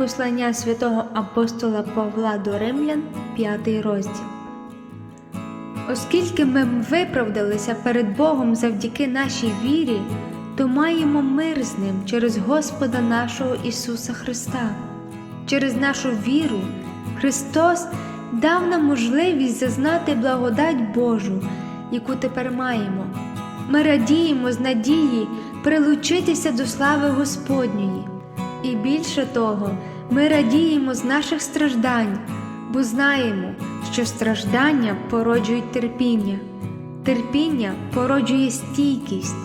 Послання святого апостола Павла до Римлян, 5 розділ. Оскільки ми виправдалися перед Богом завдяки нашій вірі, то маємо мир з Ним через Господа нашого Ісуса Христа. Через нашу віру Христос дав нам можливість зазнати благодать Божу, яку тепер маємо. Ми радіємо з надії прилучитися до слави Господньої. І більше того, ми радіємо з наших страждань, бо знаємо, що страждання породжують терпіння, терпіння породжує стійкість,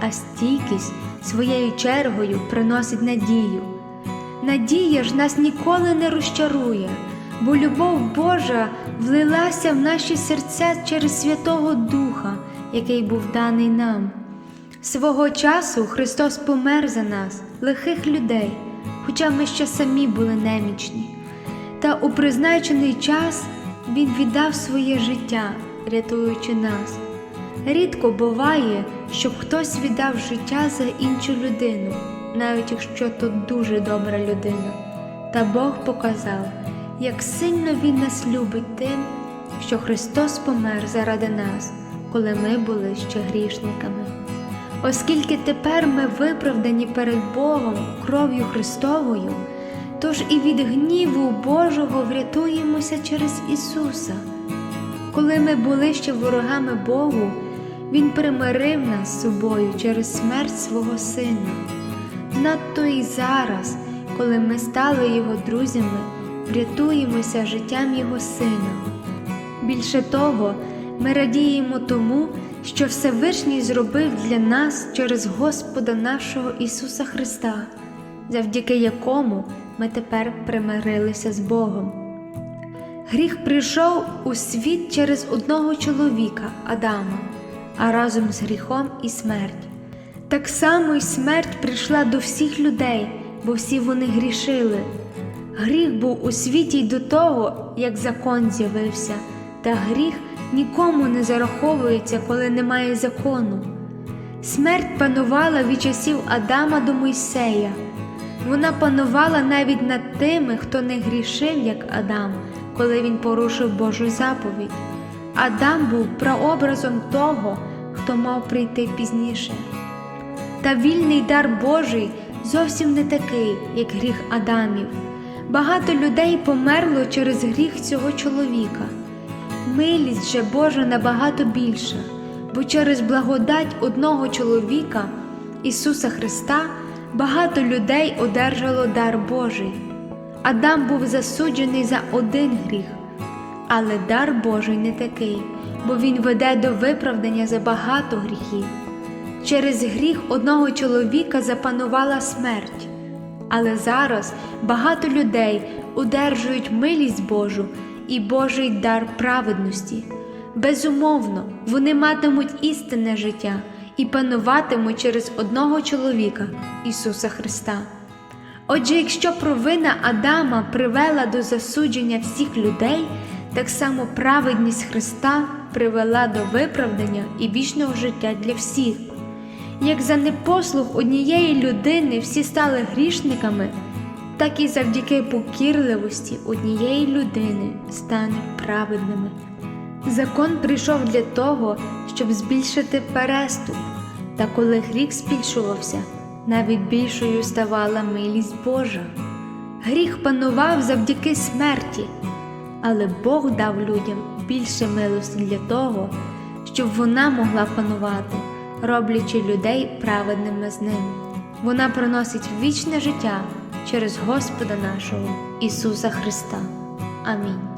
а стійкість своєю чергою приносить надію. Надія ж нас ніколи не розчарує, бо любов Божа влилася в наші серця через Святого Духа, який був даний нам. Свого часу Христос помер за нас, лихих людей, хоча ми ще самі були немічні. Та у призначений час Він віддав своє життя, рятуючи нас. Рідко буває, щоб хтось віддав життя за іншу людину, навіть якщо то дуже добра людина. Та Бог показав, як сильно Він нас любить тим, що Христос помер заради нас, коли ми були ще грішниками. Оскільки тепер ми виправдані перед Богом кров'ю Христовою, тож і від гніву Божого врятуємося через Ісуса. Коли ми були ще ворогами Богу, Він примирив нас з собою через смерть свого Сина. Надто і зараз, коли ми стали Його друзями, врятуємося життям Його Сина. Більше того, ми радіємо тому, що Всевишній зробив для нас через Господа нашого Ісуса Христа, завдяки якому ми тепер примирилися з Богом. Гріх прийшов у світ через одного чоловіка Адама, а разом з гріхом і смерть. Так само й смерть прийшла до всіх людей, бо всі вони грішили. Гріх був у світі й до того, як закон з'явився, та гріх нікому не зараховується, коли немає закону. Смерть панувала від часів Адама до Мойсея. Вона панувала навіть над тими, хто не грішив, як Адам, коли він порушив Божу заповідь. Адам був прообразом того, хто мав прийти пізніше. Та вільний дар Божий зовсім не такий, як гріх Адамів. Багато людей померло через гріх цього чоловіка. Милість же Божа набагато більша, бо через благодать одного чоловіка, Ісуса Христа, багато людей одержало дар Божий. Адам був засуджений за один гріх, але дар Божий не такий, бо Він веде до виправдання за багато гріхів. Через гріх одного чоловіка запанувала смерть, але зараз багато людей одержують милість Божу і Божий дар праведності. Безумовно, вони матимуть істинне життя і пануватимуть через одного чоловіка Ісуса Христа. Отже, якщо провина Адама привела до засудження всіх людей, так само праведність Христа привела до виправдання і вічного життя для всіх. Як за непослух однієї людини всі стали грішниками, так і завдяки покірливості однієї людини стануть праведними. Закон прийшов для того, щоб збільшити переступ, та коли гріх збільшувався, навіть більшою ставала милість Божа. Гріх панував завдяки смерті, але Бог дав людям більше милості для того, щоб вона могла панувати, роблячи людей праведними з ним. Вона приносить вічне життя через Господа нашого Ісуса Христа. Амінь.